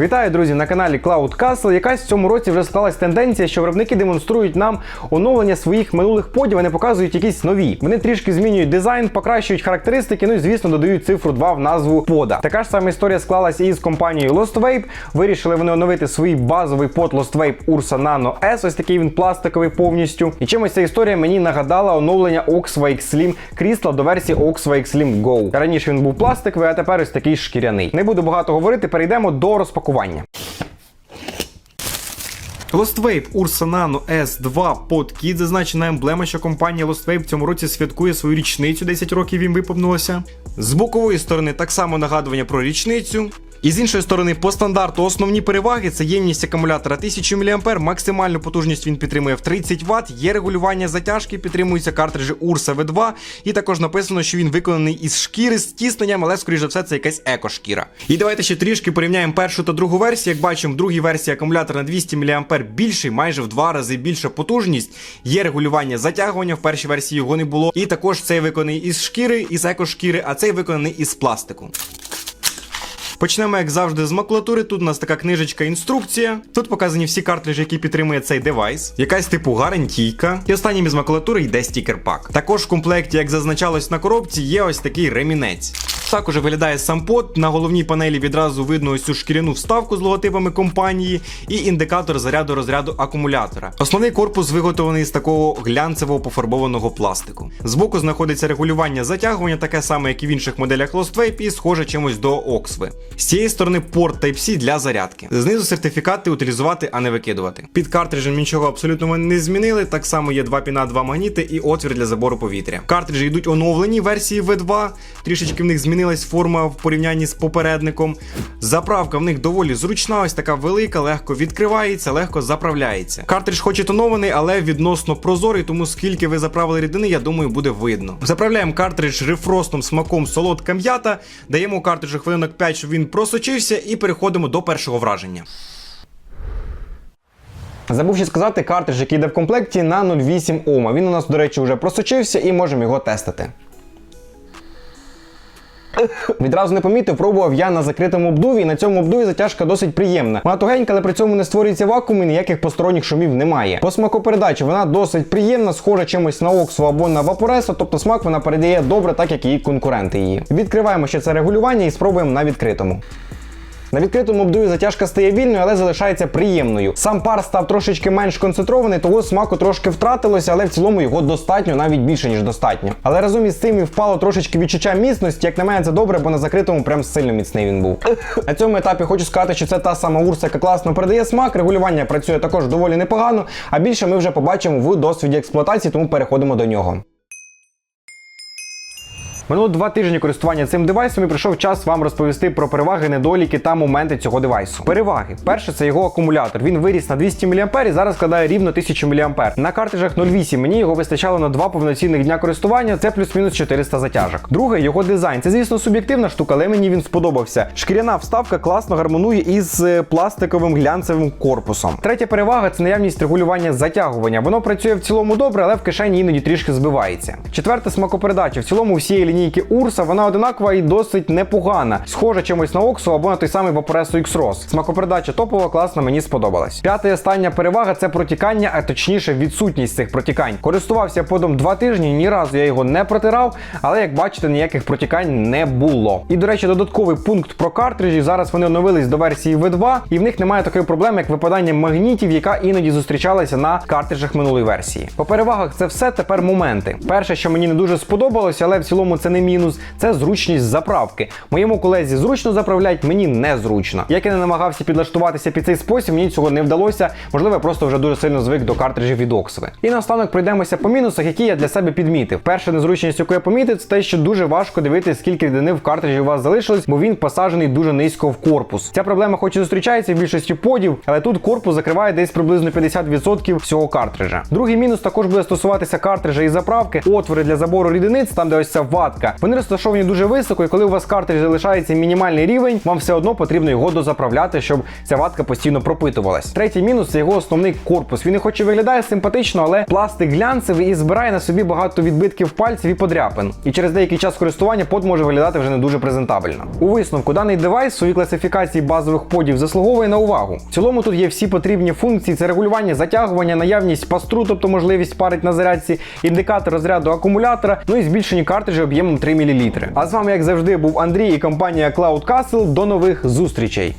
Вітаю, друзі, на каналі Cloud Castle. Якась в цьому році вже склалась тенденція, що виробники демонструють нам оновлення своїх минулих подів, а показують якісь нові. Вони трішки змінюють дизайн, покращують характеристики, ну і звісно додають цифру 2 в назву пода. Така ж сама історія склалася і з компанією Lost Vape. Вирішили вони оновити свій базовий под Lost Vape Ursa Nano S. Ось такий він пластиковий повністю. І чимось ця історія мені нагадала оновлення Oxva X Slim Crystal до версії Oxva Slim Go. Раніше він був пластиковий, а тепер ось такий шкіряний. Не буду багато говорити, перейдемо до розпакування. Lost Vape Ursa Nano S2 Podkit зазначена емблема, що компанія Lost Vape в цьому році святкує свою річницю, 10 років їм виповнилося. З бокової сторони так само нагадування про річницю. І з іншої сторони, по стандарту основні переваги це ємність акумулятора 1000 мА, максимальну потужність він підтримує в 30 Вт, є регулювання затяжки, підтримуються картриджі Ursa V2, і також написано, що він виконаний із шкіри з тісненням, але скоріш за все це якась еко-шкіра. І давайте ще трішки порівняємо першу та другу версію. Як бачимо, в другій версії акумулятор на 200 мА більший, майже в два рази більша потужність. Є регулювання затягування, в першій версії його не було. І також цей виконаний із шкіри, із еко-шкіри, а цей виконаний із пластику. Почнемо, як завжди, з макулатури. Тут у нас така книжечка інструкція. Тут показані всі картриджі, які підтримує цей девайс, якась типу гарантійка. І останнім із макулатури йде стікер-пак. Також в комплекті, як зазначалось на коробці, є ось такий ремінець. Так уже виглядає сам под. На головній панелі відразу видно ось цю шкіряну вставку з логотипами компанії і індикатор заряду розряду акумулятора. Основний корпус виготовлений з такого глянцевого пофарбованого пластику. Збоку знаходиться регулювання затягування, таке саме, як і в інших моделях Lost Vape, і схоже чимось до Oxvi. З цієї сторони порт Type-C для зарядки. Знизу сертифікати утилізувати, а не викидувати. Під картриджем нічого абсолютно не змінили. Так само є два піна, два магніти і отвір для забору повітря. Картриджі йдуть оновлені версії V2, трішечки в них змінилась форма в порівнянні з попередником. Заправка в них доволі зручна, ось така велика, легко відкривається, легко заправляється. Картридж хоч і тонований, але відносно прозорий, тому скільки ви заправили рідини, я думаю, буде видно. Заправляємо картридж рефростом смаком солодка м'ята, даємо картриджу хвилинок 5, щоб він просочився, і переходимо до першого враження. Забув ще сказати, картридж, який йде в комплекті на 0,8 Ома. Він у нас, до речі, вже просочився і можемо його тестити. Відразу не помітив, пробував я на закритому обдуві, і на цьому обдуві затяжка досить приємна. Вона тугенька, але при цьому не створюється вакуум і ніяких посторонніх шумів немає. По смакопередачі вона досить приємна, схожа чимось на Оксу або на Вапоресо, тобто смак вона передає добре, так як і конкуренти її. Відкриваємо ще це регулювання і спробуємо на відкритому. На відкритому обдуві затяжка стає вільною, але залишається приємною. Сам пар став трошечки менш концентрований, того смаку трошки втратилося, але в цілому його достатньо, навіть більше ніж достатньо. Але разом із цим і впало трошечки відчуття міцності. Як на мене, це добре, бо на закритому прям сильно міцний він був. На цьому етапі хочу сказати, що це та сама урса, яка класно передає смак. Регулювання працює також доволі непогано. А більше ми вже побачимо в досвіді експлуатації, тому переходимо до нього. Минуло два тижні користування цим девайсом і прийшов час вам розповісти про переваги, недоліки та моменти цього девайсу. Переваги. Перше, це його акумулятор. Він виріс на 200 мА і зараз складає рівно 1000 мА. На картриджах 0,8 мені його вистачало на два повноцінних дня користування. Це плюс-мінус 400 затяжок. Друге, його дизайн. Це, звісно, суб'єктивна штука, але мені він сподобався. Шкіряна вставка класно гармонує із е, пластиковим глянцевим корпусом. Третя перевага це наявність регулювання затягування. Воно працює в цілому добре, але в кишені іноді трішки збивається. Четверте смакопередача. В цілому всієї лінійки Урса вона одинакова і досить непогана, схожа чимось на Оксу або на той самий Vaporesso X-Ros. Смакопередача топова, класна, мені сподобалась. П'ята і остання перевага це протікання, а точніше відсутність цих протікань. Користувався подом два тижні, ні разу я його не протирав, але як бачите, ніяких протікань не було. І до речі, додатковий пункт про картриджі. Зараз вони оновились до версії V2, і в них немає такої проблеми, як випадання магнітів, яка іноді зустрічалася на картриджах минулої версії. По перевагах це все тепер моменти. Перше, що мені не дуже сподобалося, але в цілому це не мінус, це зручність заправки. Моєму колезі зручно заправлять, мені незручно. Як я не намагався підлаштуватися під цей спосіб, мені цього не вдалося. Можливо, я просто вже дуже сильно звик до картриджів від Oxford. І наостанок пройдемося по мінусах, які я для себе підмітив. Перша незручність, яку я помітив, це те, що дуже важко дивитися, скільки рідини в картриджі у вас залишилось, бо він посаджений дуже низько в корпус. Ця проблема, хоч і зустрічається в більшості подів, але тут корпус закриває десь приблизно 50% всього картриджа. Другий мінус також буде стосуватися картриджа і заправки, отвори для забору рідиниць, там де ось ця вата ватка. Вони розташовані дуже високо, і коли у вас картридж залишається мінімальний рівень, вам все одно потрібно його дозаправляти, щоб ця ватка постійно пропитувалась. Третій мінус це його основний корпус. Він хоч і виглядає симпатично, але пластик глянцевий і збирає на собі багато відбитків пальців і подряпин. І через деякий час користування под може виглядати вже не дуже презентабельно. У висновку даний девайс в своїй класифікації базових подів заслуговує на увагу. В цілому тут є всі потрібні функції: це регулювання затягування, наявність пастру, тобто можливість парить на зарядці, індикатор розряду акумулятора, ну і збільшені картриджі об'ємом 3 мл. А з вами, як завжди, був Андрій і компанія Cloud Castle. До нових зустрічей!